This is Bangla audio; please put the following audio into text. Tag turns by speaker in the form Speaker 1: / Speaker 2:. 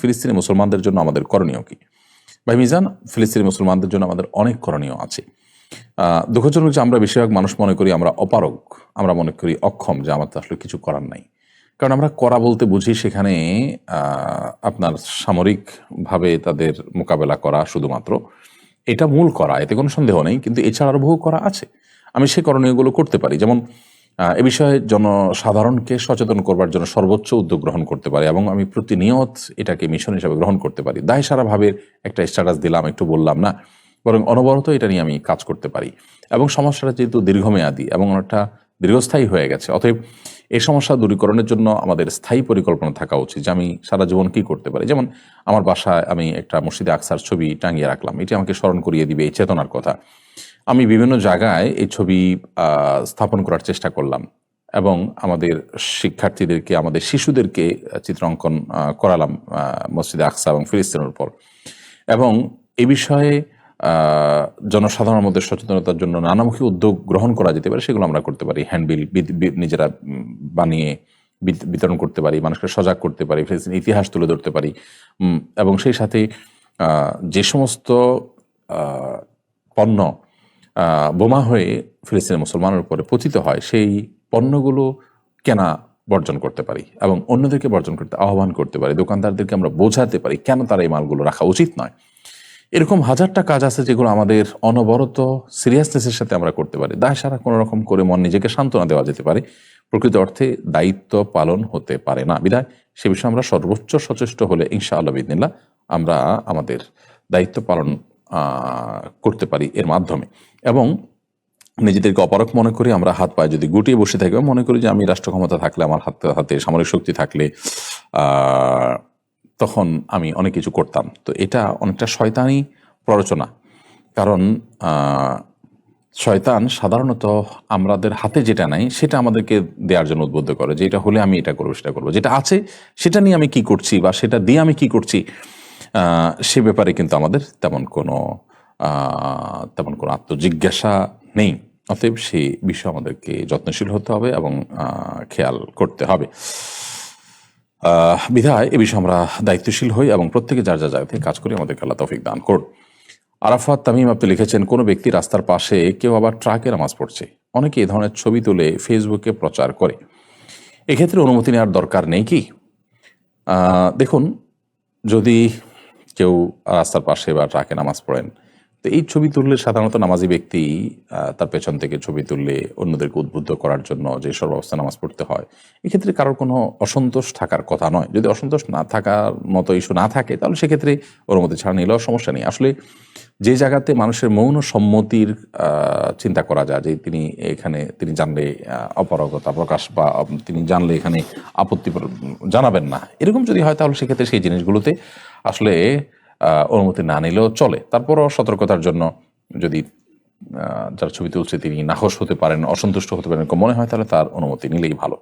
Speaker 1: ফিলিস্তিনি মুসলমানদের জন্য আমাদের করণীয় কি? ভাই মিজান, ফিলিস্তিনি মুসলমানদের জন্য আমাদের অনেক করণীয় আছে। দুঃখজনক যে আমরা বেশিরভাগ মানুষ মনে করি আমরা অপারগ, আমরা মনে করি অক্ষম, যে আমার তো আসলে কিছু করার নাই। কারণ আমরা করা বলতে বুঝি সেখানে আপনার সামরিকভাবে তাদের মোকাবেলা করা শুধুমাত্র। এটা মূল করা, এতে কোনো সন্দেহ নেই, কিন্তু এছাড়া আরও বহু করা আছে। আমি সেই করণীয়গুলো করতে পারি। যেমন এ বিষয়ে জনসাধারণকে সচেতন করবার জন্য সর্বোচ্চ উদ্যোগ গ্রহণ করতে পারি এবং আমি প্রতিনিয়ত এটাকে মিশন হিসাবে গ্রহণ করতে পারি। দায় সারাভাবে একটা স্ট্যাটাস দিলাম, একটু বললাম না? বরং অনবরত এটা নিয়ে আমি কাজ করতে পারি। এবং সমস্যাটা যেহেতু দীর্ঘমেয়াদী এবং অনেকটা দীর্ঘস্থায়ী হয়ে গেছে, অতএব এই সমস্যা দূরীকরণের জন্য আমাদের স্থায়ী পরিকল্পনা থাকা উচিত যে আমি সারা জীবন কি করতে পারি। যেমন আমার বাসায় আমি একটা মসজিদে আকসার ছবি টাঙিয়ে রাখলাম, এটি আমাকে স্মরণ করিয়ে দিবে এই চেতনার কথা। আমি বিভিন্ন জায়গায় এই ছবি স্থাপন করার চেষ্টা করলাম এবং আমাদের শিক্ষার্থীদেরকে, আমাদের শিশুদেরকে চিত্রাঙ্কন করালাম মসজিদে আকসা এবং ফিলিস্তিনের উপর। এবং এ বিষয়ে জনসাধারণের মধ্যে সচেতনতার জন্য নানামুখী উদ্যোগ গ্রহণ করা যেতে পারে, সেগুলো আমরা করতে পারি। হ্যান্ডবিল নিজেরা বানিয়ে বিত- বিতরণ করতে পারি, মানুষকে সজাগ করতে পারি ফিলিস্তিনের ইতিহাস তুলে ধরতে পারি। এবং সেই সাথে যে সমস্ত পণ্য বোমা হয়ে ফিলিস্তিনের মুসলমানের উপরে পতিত হয়, সেই পণ্যগুলো কেনা বর্জন করতে পারি এবং অন্যদেরকে বর্জন করতে আহ্বান করতে পারি, দোকানদারদেরকে আমরা বোঝাতে পারি কেন তারা এই মালগুলো রাখা উচিত নয়। এরকম হাজারটা কাজ আছে যেগুলো আমাদের অনবরত সিরিয়াসনেসের সাথে আমরা করতে পারি। দায় সারা কোনো রকম করে মন নিজেকে সান্ত্বনা দেওয়া যেতে পারে। প্রকৃত অর্থে দায়িত্ব পালন হতে পারে না। বিধায় সে বিষয়ে আমরা সর্বোচ্চ সচেষ্ট হলে ইনশা আল্লাহ বিদিনিল্লা আমরা আমাদের দায়িত্ব পালন করতে পারি এর মাধ্যমে। এবং নিজেদেরকে অপারক মনে করি, আমরা হাত পায়ে যদি গুটিয়ে বসে থাকি মনে করি যে আমি রাষ্ট্র ক্ষমতা থাকলে, আমার হাতে হাতে সামরিক শক্তি থাকলে তখন আমি অনেক কিছু করতাম। তো এটা অনেকটা শয়তানি প্ররোচনা। কারণ শয়তান সাধারণত আমাদের হাতে যেটা নাই, সেটা আমাদেরকে দেওয়ার জন্য উদ্বুদ্ধ করে যে, এটা হলে আমি এটা করব, সেটা করব। যেটা আছে, সেটা নিয়ে আমি কি করছি, বা সেটা দিয়ে আমি কি করছি সে ব্যাপারে কিন্তু আমাদের তেমন কোনো তেমন কোনো আত্মজিজ্ঞাসা নেই। অতএব সেই বিষয়ে আমাদেরকে যত্নশীল হতে হবে এবং খেয়াল করতে হবে। বিধায় এ বিষয়ে আমরা দায়িত্বশীল হই এবং প্রত্যেকে যার যা জায়গা থেকে কাজ করি, আমাদেরকে আল্লাহ তৌফিক দান করুন। আরাফাত তামিম আপনি লিখেছেন, কোনো ব্যক্তি রাস্তার পাশে কেউ আবার ট্রাকে নামাজ পড়ছে। অনেকে এ ধরনের ছবি তুলে ফেসবুকে প্রচার করে। এক্ষেত্রে অনুমতি নেওয়ার দরকার নেই কি? দেখুন, যদি কেউ রাস্তার পাশে বা ট্রাকে নামাজ পড়েন। তো এই ছবি তুললে সাধারণত নামাজি ব্যক্তি তার পেছন থেকে ছবি তুললে অন্যদেরকে উদ্বুদ্ধ করার জন্য যে সর্ব অবস্থা নামাজ পড়তে হয়, এক্ষেত্রে কারোর কোনো অসন্তোষ থাকার কথা নয়। যদি অসন্তোষ না থাকার মতো ইস্যু না থাকে, তাহলে সেক্ষেত্রে অনুমতি ছাড়া নিলেও সমস্যা নেই। আসলে যে জায়গাতে মানুষের মৌন সম্মতির চিন্তা করা যায়, যে তিনি এখানে, তিনি জানলে অপারগতা প্রকাশ বা তিনি জানলে এখানে আপত্তি জানাবেন না, এরকম যদি হয় তাহলে সেক্ষেত্রে সেই জিনিসগুলোতে আসলে অনুমতি না নিলেও চলে। তারপরও সতর্কতার জন্য যদি যার ছবি তুলছে তিনি নাহস হতে পারেন, অসন্তুষ্ট হতে পারেন মনে হয়, তাহলে তার অনুমতি নিলেই ভালো।